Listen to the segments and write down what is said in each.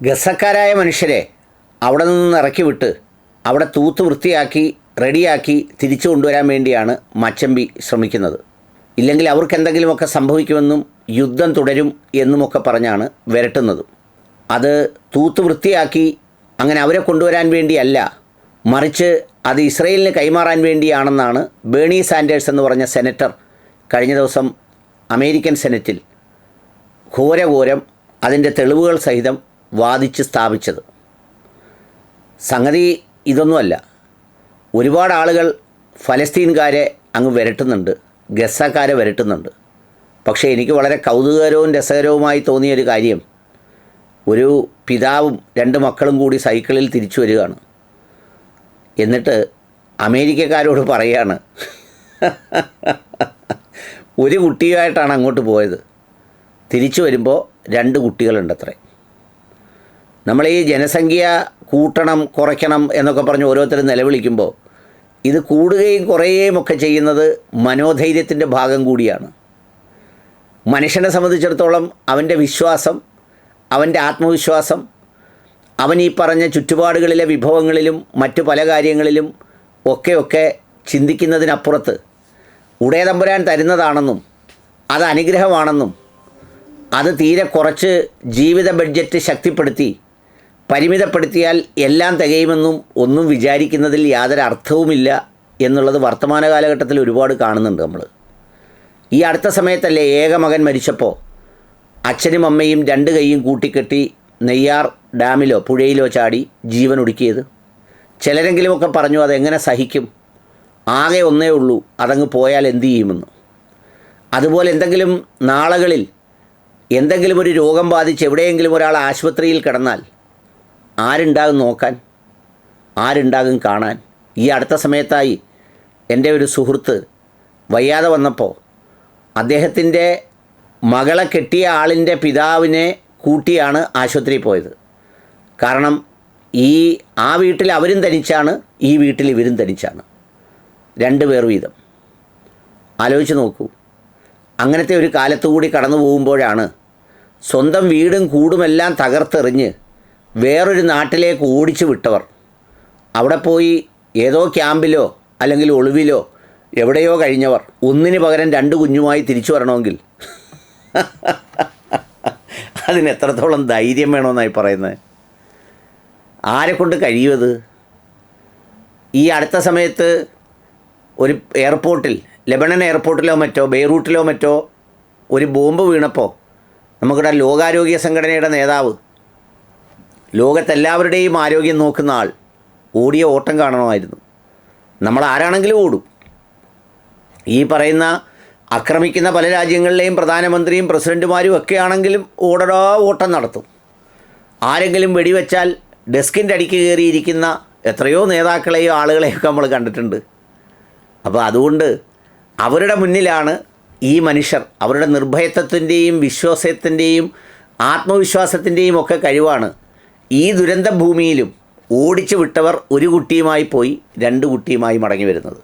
ഗസക്കാരായ മനുഷ്യരെ അവിടെ നിന്ന് ഇറക്കി വിട്ട് അവിടെ തൂത്ത് വൃത്തിയാക്കി റെഡിയാക്കി തിരിച്ചു കൊണ്ടുവരാൻ വേണ്ടിയാണ് മച്ചമ്പി ശ്രമിക്കുന്നത്. ഇല്ലെങ്കിൽ അവർക്ക് എന്തെങ്കിലുമൊക്കെ സംഭവിക്കുമെന്നും യുദ്ധം തുടരും എന്നുമൊക്കെ പറഞ്ഞാണ് വിരട്ടുന്നത്. അത് തൂത്ത് വൃത്തിയാക്കി അങ്ങനെ അവരെ കൊണ്ടുവരാൻ വേണ്ടിയല്ല മറിച്ച് അത് ഇസ്രയേലിന് കൈമാറാൻ വേണ്ടിയാണെന്നാണ് ബേണി സാൻഡേഴ്സ് എന്ന് പറഞ്ഞ സെനറ്റർ കഴിഞ്ഞ ദിവസം അമേരിക്കൻ സെനറ്റിൽ ഘോരഘോരം അതിന്റെ തെളിവുകൾ സഹിതം വാദിച്ച് സ്ഥാപിച്ചത്. സംഗതി ഇതൊന്നുമല്ല. ഒരുപാട് ആളുകൾ ഫലസ്തീൻകാരെ അങ്ങ് വരട്ടുന്നുണ്ട് ഗസക്കാരെ വരട്ടുന്നുണ്ട്. പക്ഷേ എനിക്ക് വളരെ കൗതുകകരവും രസകരവുമായി തോന്നിയൊരു കാര്യം ഒരു പിതാവും രണ്ട് മക്കളും കൂടി സൈക്കിളിൽ തിരിച്ചു വരികയാണ്. എന്നിട്ട് അമേരിക്കക്കാരോട് പറയാണ് ഒരു കുട്ടിയുമായിട്ടാണ് അങ്ങോട്ട് പോയത്. തിരിച്ചു വരുമ്പോൾ രണ്ട് കുട്ടികളുണ്ടത്രേ. നമ്മൾ ഈ ജനസംഖ്യ കൂട്ടണം കുറയ്ക്കണം എന്നൊക്കെ പറഞ്ഞ് ഓരോരുത്തരും നിലവിളിക്കുമ്പോൾ ഇത് കൂടുകയും കുറയുകയും ഒക്കെ ചെയ്യുന്നത് മനോധൈര്യത്തിന്റെ ഭാഗം കൂടിയാണ്. മനുഷ്യനെ സംബന്ധിച്ചിടത്തോളം അവന്റെ വിശ്വാസം അവന്റെ ആത്മവിശ്വാസം അവൻ ഈ പറഞ്ഞ ചുറ്റുപാടുകളിലെ വിഭവങ്ങളിലും മറ്റു പല കാര്യങ്ങളിലും ഒക്കെയൊക്കെ ഒക്കെ ചിന്തിക്കുന്നതിനപ്പുറത്ത് ഉടയതമ്പുരാൻ തരുന്നതാണെന്നും അത് അനുഗ്രഹമാണെന്നും അത് തീരെ കുറച്ച് ജീവിത ബഡ്ജറ്റ് ശക്തിപ്പെടുത്തി പരിമിതപ്പെടുത്തിയാൽ എല്ലാം തികയുമെന്നും ഒന്നും വിചാരിക്കുന്നതിൽ യാതൊരു അർത്ഥവുമില്ല എന്നുള്ളത് വർത്തമാന കാലഘട്ടത്തിൽ ഒരുപാട് കാണുന്നുണ്ട് നമ്മൾ. ഈ അടുത്ത സമയത്തല്ലേ ഏക മകൻ മരിച്ചപ്പോൾ അച്ഛനും അമ്മയും രണ്ട് കൈയും കൂട്ടിക്കെട്ടി നെയ്യാർ ഡാമിലോ പുഴയിലോ ചാടി ജീവൻ ഒടുക്കിയത്. ചിലരെങ്കിലുമൊക്കെ പറഞ്ഞു അതെങ്ങനെ സഹിക്കും? ആകെ ഒന്നേ ഉള്ളൂ അതങ്ങ് പോയാൽ എന്ത് ചെയ്യുമെന്ന്. അതുപോലെ എന്തെങ്കിലും നാളുകളിൽ എന്തെങ്കിലും ഒരു രോഗം ബാധിച്ച് എവിടെയെങ്കിലും ഒരാൾ ആശുപത്രിയിൽ കിടന്നാൽ ആരുണ്ടാകും നോക്കാൻ ആരുണ്ടാകും കാണാൻ. ഈ അടുത്ത സമയത്തായി എന്റെ ഒരു സുഹൃത്ത് വയ്യാതെ വന്നപ്പോൾ അദ്ദേഹത്തിന്റെ മകളെ കെട്ടിയ ആളിന്റെ പിതാവിനെ കൂട്ടിയാണ് ആശുപത്രിയിൽ പോയത്. കാരണം ഈ ആ വീട്ടിൽ അവരും തനിച്ചാണ് ഈ വീട്ടിൽ ഇവരും തനിച്ചാണ് രണ്ട് പേർ വീതം. ആലോചിച്ച് നോക്കൂ. അങ്ങനത്തെ ഒരു കാലത്തുകൂടി കടന്നു പോകുമ്പോഴാണ് സ്വന്തം വീടും കൂടുമെല്ലാം തകർത്തെറിഞ്ഞ് വേറൊരു നാട്ടിലേക്ക് ഓടിച്ചു വിട്ടവർ. അവിടെ പോയി ഏതോ ക്യാമ്പിലോ അല്ലെങ്കിൽ ഒളിവിലോ എവിടെയോ കഴിഞ്ഞവർ. ഒന്നിന് പകരം രണ്ട് കുഞ്ഞുമായി തിരിച്ചു വരണമെങ്കിൽ. അതിന് എത്രത്തോളം ധൈര്യം വേണമെന്നായി പറയുന്നത്. ആരെക്കൊണ്ട് കൊണ്ട് കഴിയുമത് ഈ അടുത്ത സമയത്ത് ഒരു എയർപോർട്ടിൽ ലെബണൻ എയർപോർട്ടിലോ മറ്റോ ബെയ്റൂട്ടിലോ മറ്റോ ഒരു ബോംബ് വീണപ്പോൾ നമുക്കിവിടെ ലോകാരോഗ്യ സംഘടനയുടെ നേതാവ് ലോകത്തെല്ലാവരുടെയും ആരോഗ്യം നോക്കുന്ന ആൾ ഓടിയ ഓട്ടം കാണണമായിരുന്നു. നമ്മൾ ആരാണെങ്കിലും ഓടും. ഈ പറയുന്ന ആക്രമിക്കുന്ന പല രാജ്യങ്ങളിലെയും പ്രധാനമന്ത്രിയും പ്രസിഡന്റുമാരും ഒക്കെ ആണെങ്കിലും ഓടടാ ഓട്ടം നടത്തും. ആരെങ്കിലും വെടിവെച്ചാൽ ഡെസ്കിന്റെ അടിക്ക് കയറിയിരിക്കുന്ന എത്രയോ നേതാക്കളെയോ ആളുകളെയൊക്കെ നമ്മൾ കണ്ടിട്ടുണ്ട്. അപ്പോൾ അതുകൊണ്ട് അവരുടെ മുന്നിലാണ് ഈ മനുഷ്യർ അവരുടെ നിർഭയത്വത്തിന്റെയും വിശ്വാസത്തിന്റെയും ആത്മവിശ്വാസത്തിന്റെയും ഒക്കെ കഴിവാണ് ഈ ദുരന്ത ഭൂമിയിലും ഓടിച്ചു വിട്ടവർ ഒരു കുട്ടിയുമായി പോയി രണ്ട് കുട്ടിയുമായി മടങ്ങി വരുന്നത്.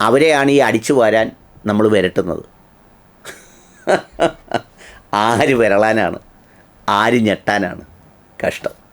അവരെയാണ് ഈ അടിച്ചു വരാൻ നമ്മൾ വരട്ടുന്നത്. ആര് വരളാനാണ്? ആര് ഞെട്ടാനാണ്? കഷ്ടം.